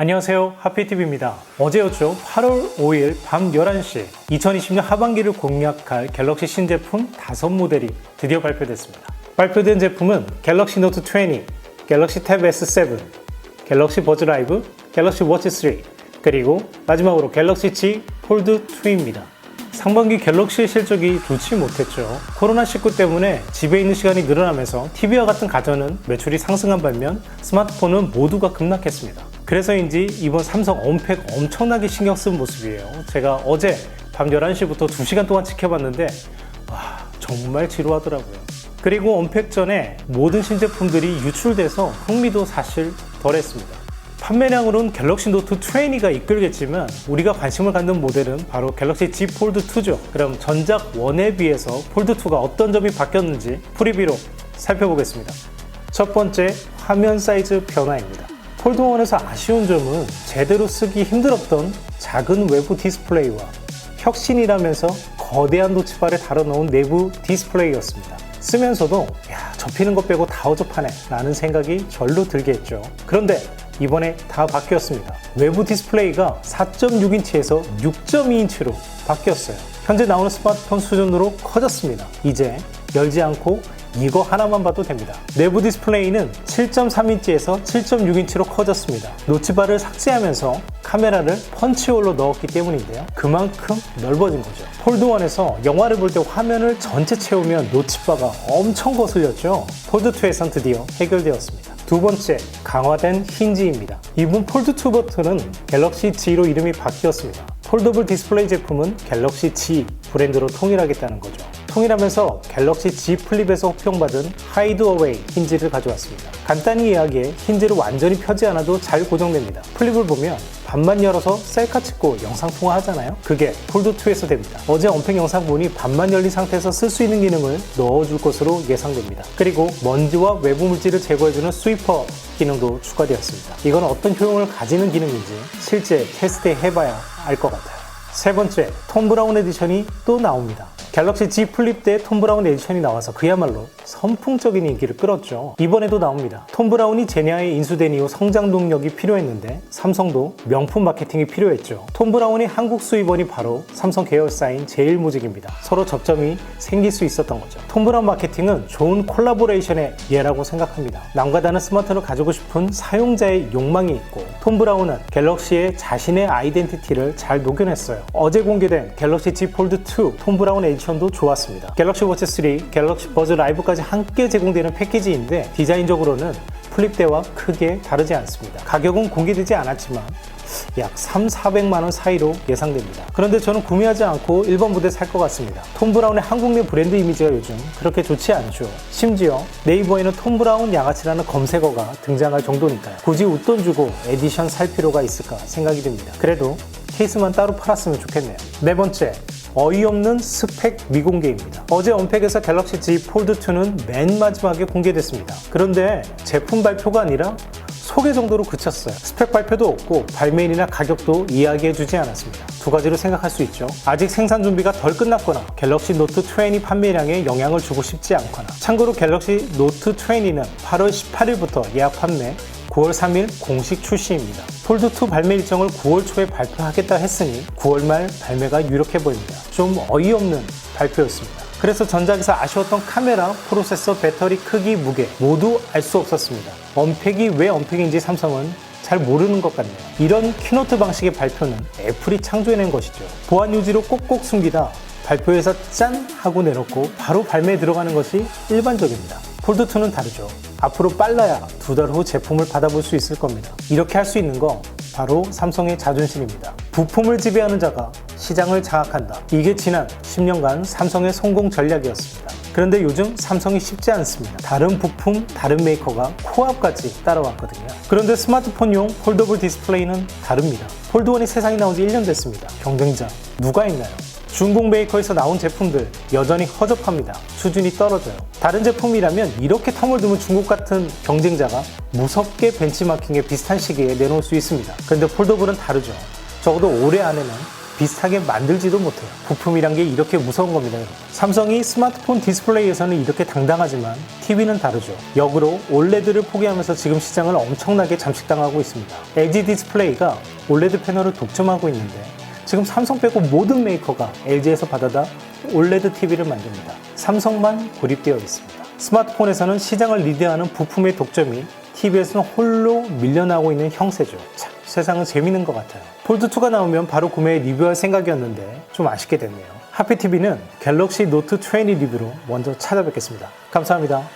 안녕하세요. 하피TV입니다. 어제였죠. 8월 5일 밤 11시 2020년 하반기를 공략할 갤럭시 신제품 5모델이 드디어 발표됐습니다. 발표된 제품은 갤럭시 노트 20, 갤럭시 탭 S7, 갤럭시 버즈 라이브, 갤럭시 워치 3, 그리고 마지막으로 갤럭시 G 폴드 2입니다. 상반기 갤럭시의 실적이 좋지 못했죠. 코로나19 때문에 집에 있는 시간이 늘어나면서 TV와 같은 가전은 매출이 상승한 반면 스마트폰은 모두가 급락했습니다. 그래서인지 이번 삼성 언팩 엄청나게 신경 쓴 모습이에요. 제가 어제 밤 11시부터 2시간 동안 지켜봤는데 와 정말 지루하더라고요. 그리고 언팩 전에 모든 신제품들이 유출돼서 흥미도 사실 덜했습니다. 판매량으로는 갤럭시 노트 20가 이끌겠지만 우리가 관심을 갖는 모델은 바로 갤럭시 Z 폴드 2죠. 그럼 전작 1에 비해서 폴드 2가 어떤 점이 바뀌었는지 프리뷰로 살펴보겠습니다. 첫 번째, 화면 사이즈 변화입니다. 폴드 1에서 아쉬운 점은 제대로 쓰기 힘들었던 작은 외부 디스플레이와 혁신이라면서 거대한 노치바를 달아놓은 내부 디스플레이였습니다. 쓰면서도 야 접히는 것 빼고 다 어접하네 라는 생각이 절로 들게 했죠. 그런데 이번에 다 바뀌었습니다. 외부 디스플레이가 4.6인치에서 6.2인치로 바뀌었어요. 현재 나오는 스마트폰 수준으로 커졌습니다. 이제 열지 않고 이거 하나만 봐도 됩니다. 내부 디스플레이는 7.3인치에서 7.6인치로 커졌습니다. 노치바를 삭제하면서 카메라를 펀치홀로 넣었기 때문인데요. 그만큼 넓어진 거죠. 폴드1에서 영화를 볼 때 화면을 전체 채우면 노치바가 엄청 거슬렸죠. 폴드2에선 드디어 해결되었습니다. 두 번째, 강화된 힌지입니다. 이번 폴드2 버튼은 갤럭시 G로 이름이 바뀌었습니다. 폴더블 디스플레이 제품은 갤럭시 G 브랜드로 통일하겠다는 거죠. 통일하면서 갤럭시 G 플립에서 호평받은 하이드 어웨이 힌지를 가져왔습니다. 간단히 이야기해 힌지를 완전히 펴지 않아도 잘 고정됩니다. 플립을 보면 반만 열어서 셀카 찍고 영상 통화 하잖아요. 그게 폴드2에서 됩니다. 어제 언팩 영상 보니 반만 열린 상태에서 쓸 수 있는 기능을 넣어줄 것으로 예상됩니다. 그리고 먼지와 외부 물질을 제거해주는 스위퍼 기능도 추가되었습니다. 이건 어떤 효용을 가지는 기능인지 실제 테스트 해봐야 알 것 같아요. 세 번째, 톰 브라운 에디션이 또 나옵니다. 갤럭시 Z 플립 때 톰 브라운 에디션이 나와서 그야말로 선풍적인 인기를 끌었죠. 이번에도 나옵니다. 톰 브라운이 제냐에 인수된 이후 성장 동력이 필요했는데 삼성도 명품 마케팅이 필요했죠. 톰 브라운의 한국 수입원이 바로 삼성 계열사인 제일무직입니다. 서로 접점이 생길 수 있었던 거죠. 톰 브라운 마케팅은 좋은 콜라보레이션의 예라고 생각합니다. 남과 다른 스마트폰을 가지고 싶은 사용자의 욕망이 있고 톰 브라운은 갤럭시의 자신의 아이덴티티를 잘 녹여냈어요. 어제 공개된 갤럭시 Z 폴드 2 톰 브라운 에디션 도 좋았습니다. 갤럭시 워치 3, 갤럭시 버즈 라이브까지 함께 제공되는 패키지인데 디자인적으로는 플립 때와 크게 다르지 않습니다. 가격은 공개되지 않았지만 약 3, 400만 원 사이로 예상됩니다. 그런데 저는 구매하지 않고 1번 부대 살 것 같습니다. 톰 브라운의 한국 내 브랜드 이미지가 요즘 그렇게 좋지 않죠. 심지어 네이버에는 톰 브라운 양아치라는 검색어가 등장할 정도니까요. 굳이 웃돈 주고 에디션 살 필요가 있을까 생각이 듭니다. 그래도 케이스만 따로 팔았으면 좋겠네요. 네 번째, 어이없는 스펙 미공개입니다. 어제 언팩에서 갤럭시 Z 폴드2는 맨 마지막에 공개됐습니다. 그런데 제품 발표가 아니라 소개 정도로 그쳤어요. 스펙 발표도 없고 발매일이나 가격도 이야기해주지 않았습니다. 두 가지로 생각할 수 있죠. 아직 생산 준비가 덜 끝났거나 갤럭시 노트 20 판매량에 영향을 주고 싶지 않거나 참고로 갤럭시 노트 20는 8월 18일부터 예약 판매 9월 3일 공식 출시입니다. 폴드2 발매 일정을 9월 초에 발표하겠다 했으니 9월 말 발매가 유력해 보입니다. 좀 어이없는 발표였습니다. 그래서 전작에서 아쉬웠던 카메라, 프로세서, 배터리 크기, 무게 모두 알 수 없었습니다. 언팩이 왜 언팩인지 삼성은 잘 모르는 것 같네요. 이런 키노트 방식의 발표는 애플이 창조해낸 것이죠. 보안 유지로 꼭꼭 숨기다 발표에서 짠 하고 내놓고 바로 발매에 들어가는 것이 일반적입니다. 폴드2는 다르죠. 앞으로 빨라야 두 달 후 제품을 받아볼 수 있을 겁니다. 이렇게 할 수 있는 거 바로 삼성의 자존심입니다. 부품을 지배하는 자가 시장을 장악한다. 이게 지난 10년간 삼성의 성공 전략이었습니다. 그런데 요즘 삼성이 쉽지 않습니다. 다른 부품, 다른 메이커가 코앞까지 따라왔거든요. 그런데 스마트폰용 폴더블 디스플레이는 다릅니다. 폴드1이 세상에 나온 지 1년 됐습니다. 경쟁자 누가 있나요? 중국 메이커에서 나온 제품들 여전히 허접합니다. 수준이 떨어져요. 다른 제품이라면 이렇게 텀을 두면 중국 같은 경쟁자가 무섭게 벤치마킹에 비슷한 시기에 내놓을 수 있습니다. 그런데 폴더블은 다르죠. 적어도 올해 안에는 비슷하게 만들지도 못해요. 부품이란 게 이렇게 무서운 겁니다. 삼성이 스마트폰 디스플레이에서는 이렇게 당당하지만 TV는 다르죠. 역으로 OLED를 포기하면서 지금 시장을 엄청나게 잠식당하고 있습니다. LG 디스플레이가 OLED 패널을 독점하고 있는데 지금 삼성 빼고 모든 메이커가 LG에서 받아다 OLED TV를 만듭니다. 삼성만 고립되어 있습니다. 스마트폰에서는 시장을 리드하는 부품의 독점이 TV에서는 홀로 밀려나고 있는 형세죠. 참, 세상은 재밌는 것 같아요. 폴드2가 나오면 바로 구매해 리뷰할 생각이었는데 좀 아쉽게 됐네요. 하피TV는 갤럭시 노트 20 리뷰로 먼저 찾아뵙겠습니다. 감사합니다.